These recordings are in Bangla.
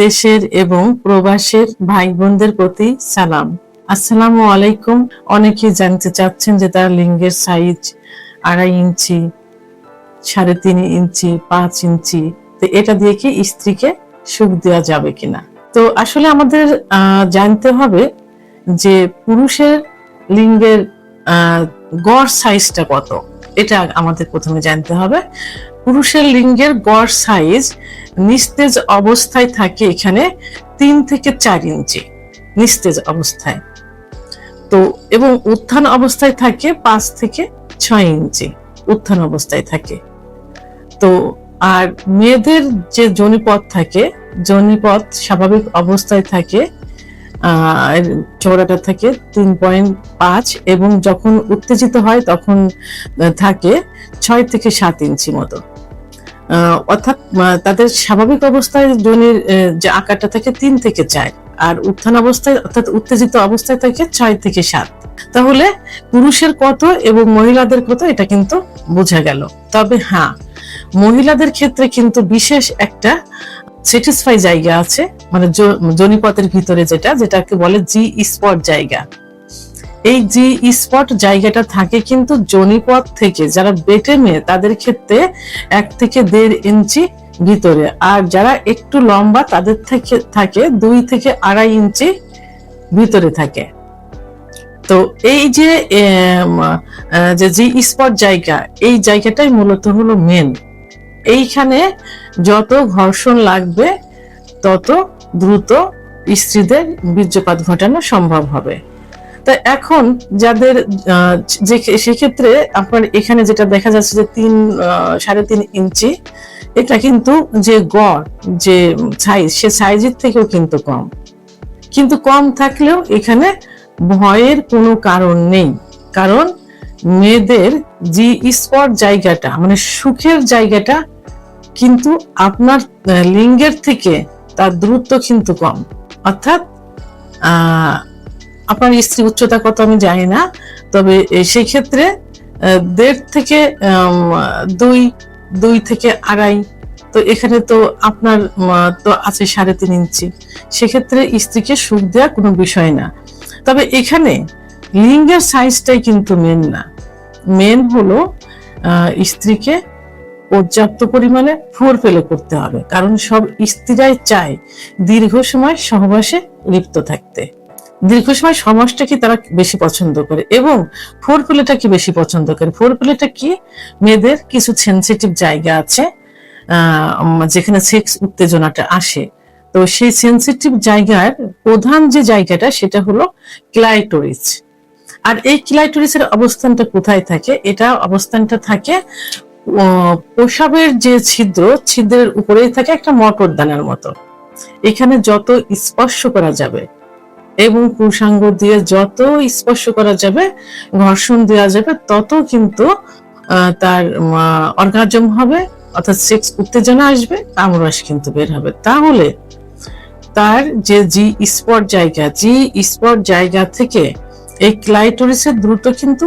দেশের এবং প্রবাসের ভাই বোনদের প্রতি সালাম। আসসালামু আলাইকুম। অনেকেই জানতে চাচ্ছেন যে তার লিঙ্গের সাইজ আড়াই ইঞ্চি, সাড়ে তিন ইঞ্চি, পাঁচ ইঞ্চি। তো এটা দিয়ে কি স্ত্রীকে সুখ দেওয়া যাবে কিনা? তো আসলে আমাদের জানতে হবে যে পুরুষের লিঙ্গের গড় সাইজটা কত। এটা আমাদের প্রথমে জানতে হবে। পুরুষের লিঙ্গের গড় সাইজ নিস্তেজ অবস্থায় থাকে এখানে তিন থেকে চার ইঞ্চি, নিস্তেজ অবস্থায়। তো, এবং উত্থান অবস্থায় থাকে পাঁচ থেকে ছয় ইঞ্চি, উত্থান অবস্থায় থাকে। তো, আর মেয়েদের যে জনিপথ থাকে, জনিপথ স্বাভাবিক অবস্থায় থাকে চওড়াটা থাকে তিন পয়েন্ট পাঁচ এবং যখন উত্তেজিত হয় তখন থাকে ছয় থেকে সাত ইঞ্চি মতো। অর্থাৎ তাদের স্বাভাবিক অবস্থায় আহ, যে আকারটা থাকে তিন থেকে চার আর উত্থান অবস্থায় অর্থাৎ উত্তেজিত অবস্থায় থাকে ছয় থেকে সাত। তাহলে পুরুষের কত এবং মহিলাদের কত এটা কিন্তু বোঝা গেল। তবে হ্যাঁ মহিলাদের ক্ষেত্রে কিন্তু বিশেষ একটা স্যাটিসফাই জায়গা আছে মানে জনিপথের ভিতরে যেটা, যেটাকে বলে জি স্পট জায়গা। এই জি স্পট জায়গাটা থাকে কিন্তু জনিপথ থেকে, যারা বেটে মেয়ে তাদের ক্ষেত্রে এক থেকে দেড় ইঞ্চি ভিতরে। আর যারা একটু লম্বা, তাদের থেকে, থাকে দুই থেকে আড়াই ইঞ্চি ভিতরে থাকে। তো এই যে যে জি স্পট জায়গা, এই জায়গাটাই মূলত হলো মেন এইখানে যত ঘর্ষণ লাগবে, তত দ্রুত স্ত্রীদের বীর্যপাত ঘটানো সম্ভব হবে। তা এখন যাদের যে সেক্ষেত্রে আপনার এখানে যেটা দেখা যাচ্ছে যে তিন সাড়ে তিন ইঞ্চি, এটা কিন্তু যে গড়, যে সাইজ সে সাইজের থেকেও কিন্তু কম। কিন্তু কম থাকলেও এখানে ভয়ের কোনো কারণ নেই। কারণ মেয়েদের যে স্পট জায়গাটা মানে সুখের জায়গাটা কিন্তু আপনার লিঙ্গের থেকে তার দূরত্ব কিন্তু কম। অর্থাৎ আপনার স্ত্রী উচ্চতা কত আমি জানি না, তবে সেই ক্ষেত্রে দেড় থেকে দুই দুই থেকে আড়াই, তো এখানে তো আপনার তো আছে সাড়ে তিন ইঞ্চি। সেক্ষেত্রে স্ত্রীকে সুখ দেওয়া কোনো বিষয় না। তবে এখানে লিঙ্গের সাইজটাই কিন্তু মেন না। মেন হলো স্ত্রীকে পর্যাপ্ত পরিমাণে ফোর পেলে করতে হবে। কারণ সব স্ত্রীরাই চায় দীর্ঘ সময় সহবাসে লিপ্ত থাকতে। দীর্ঘ সময় সমাজটাকে তারা বেশি পছন্দ করে? এবং ফোর প্লেটাকে বেশি পছন্দ করে? ফোর প্লেটা কি? মেয়েদের কিছু সেন্সিটিভ জায়গা আছে যেখানে সেক্স উত্তেজনাটা আসে। তো সেই সেন্সিটিভ জায়গার প্রধান যে জায়গাটা, সেটা হলো ক্লাইটোরিস আর এই ক্লাইটোরিসের অবস্থানটা কোথায় থাকে? এটা অবস্থানটা থাকে প্রসাবের যে ছিদ্র, ছিদ্রের উপরেই থাকে একটা মটর দানার মতো। এখানে যত স্পর্শ করা যাবে এবং পুরুষাঙ্গ দিয়ে যত স্পর্শ করা যাবে, ঘর্ষণ দেওয়া যাবে, তত কিন্তু তার অর্গাজম হবে, অর্থাৎ সেক্স উত্তেজনা আসবে কামরস কিন্তু বের হবে। তাহলে, তার যে জি স্পট জায়গা, জি স্পট জায়গা থেকে এই ক্লাইটোরিসের দ্রুত কিন্তু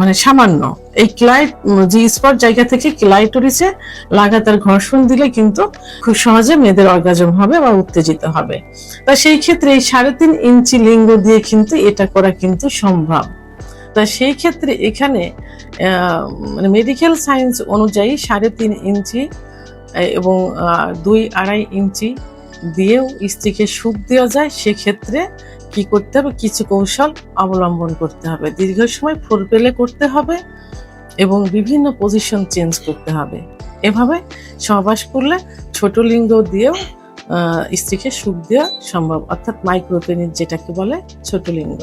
মানে সামান্য। এই ক্লাইট জি স্পট জায়গা থেকে ক্লাইটোরিসে লাগাতার ঘর্ষণ দিলে কিন্তু খুব সহজে মেয়েদের অর্গাজম হবে বা উত্তেজিত হবে। তা সেই ক্ষেত্রে এই সাড়ে তিন ইঞ্চি লিঙ্গ দিয়ে কিন্তু এটা করা কিন্তু সম্ভব। তা সেই ক্ষেত্রে এখানে মানে মেডিকেল সায়েন্স অনুযায়ী সাড়ে তিন ইঞ্চি এবং দুই আড়াই ইঞ্চি দিয়েও স্ত্রীকে সুখ দেওয়া যায়, সেক্ষেত্রে কি করতে হবে, কিছু কৌশল অবলম্বন করতে হবে। দীর্ঘ সময় ফোর পেলে করতে হবে এবং বিভিন্ন পজিশন চেঞ্জ করতে হবে। এভাবে সহবাস করলে ছোট লিঙ্গ দিয়েও স্ত্রীকে সুখ দেওয়া সম্ভব, অর্থাৎ মাইক্রোপেনিস যেটাকে বলে ছোট লিঙ্গ।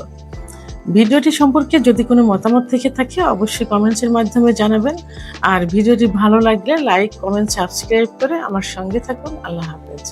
ভিডিওটি সম্পর্কে যদি কোনো মতামত থেকে থাকে, অবশ্যই কমেন্টসের মাধ্যমে জানাবেন। আর ভিডিওটি ভালো লাগলে লাইক কমেন্ট সাবস্ক্রাইব করে আমার সঙ্গে থাকুন। আল্লাহ হাফেজ।